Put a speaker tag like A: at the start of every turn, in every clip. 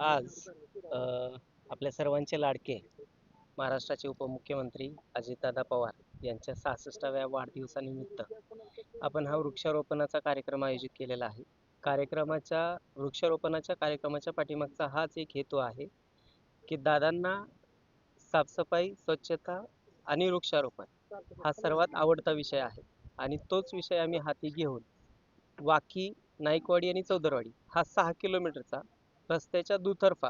A: आज आपल्या सर्वांचे लाडके महाराष्ट्राचे उपमुख्यमंत्री अजितदादा पवार यांच्या सहासष्टाव्या वाढदिवसानिमित्त आपण हा वृक्षारोपणाचा कार्यक्रम आयोजित केलेला आहे. कार्यक्रमाच्या वृक्षारोपणाच्या कार्यक्रमाच्या पाठीमागचा हाच एक हेतू आहे की दादांना साफसफाई स्वच्छता आणि वृक्षारोपण हा सर्वात आवडता विषय आहे आणि तोच विषय आम्ही हाती घेऊन वाकी नाईकवाडी आणि चौदरवाडी हा सहा किलोमीटरचा रस्त्याच्या दुतर्फा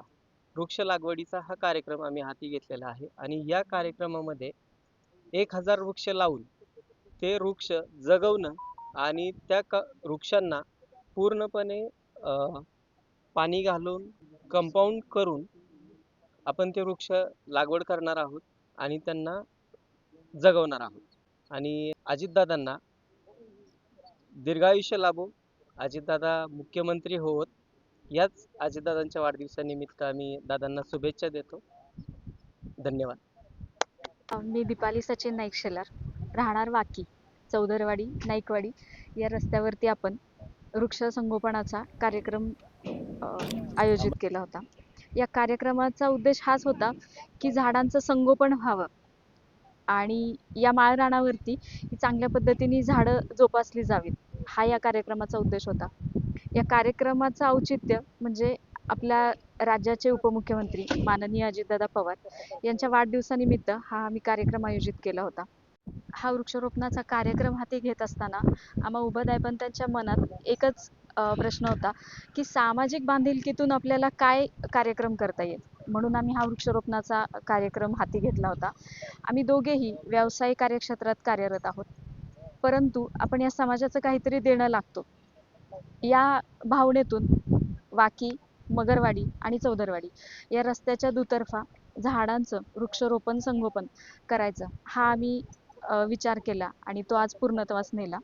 A: वृक्ष लागवडीचा हा कार्यक्रम आम्ही हाती घेतलेला आहे. आणि या कार्यक्रमामध्ये एक हजार वृक्ष लावून ते वृक्ष जगवणं आणि त्या क वृक्षांना पूर्णपणे पाणी घालून कंपाऊंड करून आपण ते वृक्ष लागवड करणार आहोत आणि त्यांना जगवणार आहोत. आणि अजितदादांना दीर्घायुष्य लाभो. अजितदादा मुख्यमंत्री होत. याच आजीदादांच्या वाढदिवसानिमित्त आम्ही दादांना शुभेच्छा देतो. धन्यवाद.
B: मी दीपाली सचिन नाईक शेलार राहणार वाकी चौदरवाडी नाईकवाडी या रस्त्यावरती आपण वृक्ष संगोपनाचा कार्यक्रम अ, आयोजित केला होता. या कार्यक्रमाचा उद्देश हाच होता की झाडांचं संगोपन व्हावं. आणि या माळरानावरती चांगल्या पद्धतीने झाडं जोपासली जावीत. हा या कार्यक्रमाचा उद्देश होता. या कार्यक्रमाचं औचित्य म्हणजे आपल्या राज्याचे उपमुख्यमंत्री माननीय अजितदादा पवार यांच्या वाढदिवसानिमित्त हा आम्ही कार्यक्रम आयोजित केला होता. हा वृक्षारोपणाचा कार्यक्रम हाती घेत असताना आम्हा उभदायपंतांच्या मनात एकच प्रश्न होता की सामाजिक बांधिलकीतून आपल्याला काय कार्यक्रम करता येईल? म्हणून आम्ही हा वृक्षारोपणाचा कार्यक्रम हाती घेतला होता. आम्ही दोघेही व्यावसायिक कार्यक्षेत्रात कार्यरत आहोत. परंतु आपण या समाजाचं काहीतरी देणं लागतो. या भावनेतून वाकी मगरवाडी आणि चौदरवाडी या रस्त्याच्या दुतर्फा झाडांचं वृक्षारोपण संगोपन करायचं. हा आम्ही विचार केला आणि तो आज पूर्णत्वास नेला.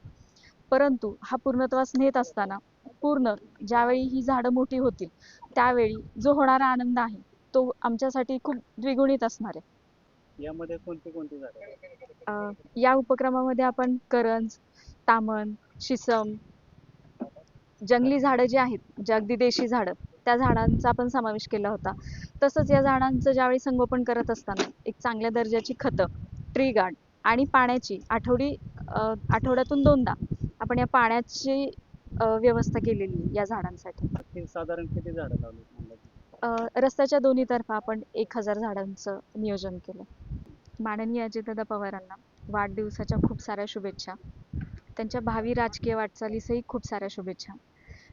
B: परंतु हा पूर्णत्वास नेत असताना पूर्ण ज्यावेळी ही झाडं मोठी होतील त्यावेळी जो होणारा आनंद आहे तो आमच्यासाठी खूप द्विगुणित असणार आहे.
C: यामध्ये कोणती कोणती झाडे?
B: अ, या उपक्रमामध्ये आपण करंज तामण शिसम जंगली झाडं जी आहेत जे अगदी देशी झाडं त्या झाडांचा आपण समावेश केला होता. तसंच या झाडांचं ज्यावेळी संगोपन करत असताना एक चांगल्या दर्जाची खतं ट्री गार्ड आणि पाण्याची आठवडी आठवड्यातून दोनदा आपण या पाण्याची व्यवस्था केलेली या झाडांसाठी.
C: साधारण किती झाडं लावली
B: रस्त्याच्या दोन्ही तर्फा आपण एक हजार झाडांचं नियोजन केलं. माननीय अजितदादा पवारांना वाढदिवसाच्या खूप साऱ्या शुभेच्छा. त्यांच्या भावी राजकीय वाटचालीसही खूप साऱ्या शुभेच्छा.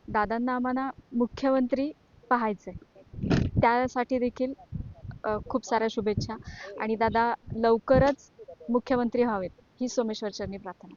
B: दादांना आम्हाला मुख्यमंत्री पाहायचंय. त्यासाठी देखील खूप साऱ्या शुभेच्छा. आणि दादा लवकरच मुख्यमंत्री व्हावेत ही सोमेश्वर चरणी प्रार्थना.